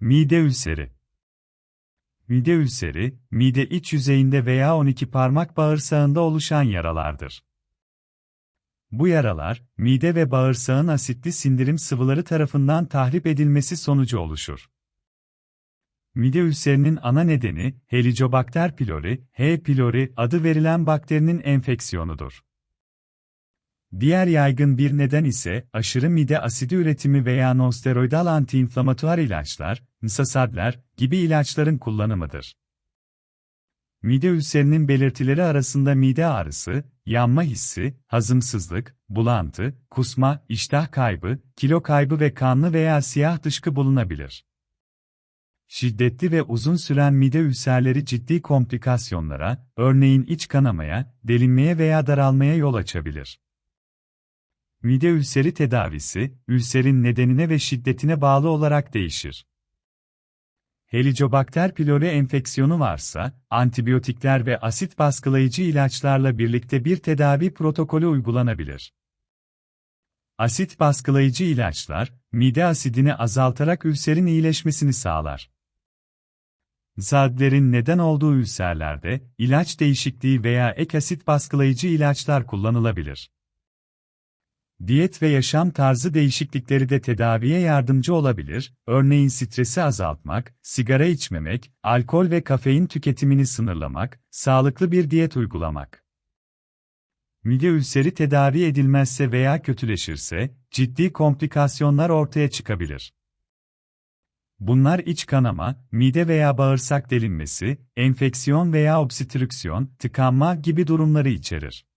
Mide ülseri Mide ülseri, mide iç yüzeyinde veya 12 parmak bağırsağında oluşan yaralardır. Bu yaralar, mide ve bağırsağın asitli sindirim sıvıları tarafından tahrip edilmesi sonucu oluşur. Mide ülserinin ana nedeni, Helicobacter pylori, H. pylori adı verilen bakterinin enfeksiyonudur. Diğer yaygın bir neden ise aşırı mide asidi üretimi veya nonsteroidal antiinflamatuar ilaçlar, nsasadler gibi ilaçların kullanımıdır. Mide ülserinin belirtileri arasında mide ağrısı, yanma hissi, hazımsızlık, bulantı, kusma, iştah kaybı, kilo kaybı ve kanlı veya siyah dışkı bulunabilir. Şiddetli ve uzun süren mide ülserleri ciddi komplikasyonlara, örneğin iç kanamaya, delinmeye veya daralmaya yol açabilir. Mide ülseri tedavisi, ülserin nedenine ve şiddetine bağlı olarak değişir. Helicobacter pylori enfeksiyonu varsa, antibiyotikler ve asit baskılayıcı ilaçlarla birlikte bir tedavi protokolü uygulanabilir. Asit baskılayıcı ilaçlar, mide asidini azaltarak ülserin iyileşmesini sağlar. Zadlerin neden olduğu ülserlerde, ilaç değişikliği veya ek asit baskılayıcı ilaçlar kullanılabilir. Diyet ve yaşam tarzı değişiklikleri de tedaviye yardımcı olabilir, örneğin stresi azaltmak, sigara içmemek, alkol ve kafein tüketimini sınırlamak, sağlıklı bir diyet uygulamak. Mide ülseri tedavi edilmezse veya kötüleşirse, ciddi komplikasyonlar ortaya çıkabilir. Bunlar iç kanama, mide veya bağırsak delinmesi, enfeksiyon veya obstrüksiyon, tıkanma gibi durumları içerir.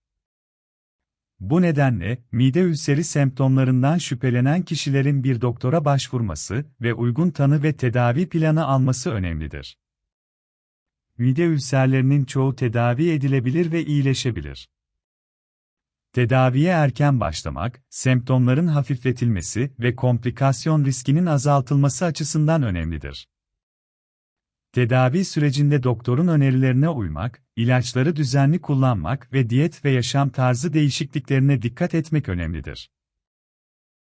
Bu nedenle, mide ülseri semptomlarından şüphelenen kişilerin bir doktora başvurması ve uygun tanı ve tedavi planı alması önemlidir. Mide ülserlerinin çoğu tedavi edilebilir ve iyileşebilir. Tedaviye erken başlamak, semptomların hafifletilmesi ve komplikasyon riskinin azaltılması açısından önemlidir. Tedavi sürecinde doktorun önerilerine uymak, ilaçları düzenli kullanmak ve diyet ve yaşam tarzı değişikliklerine dikkat etmek önemlidir.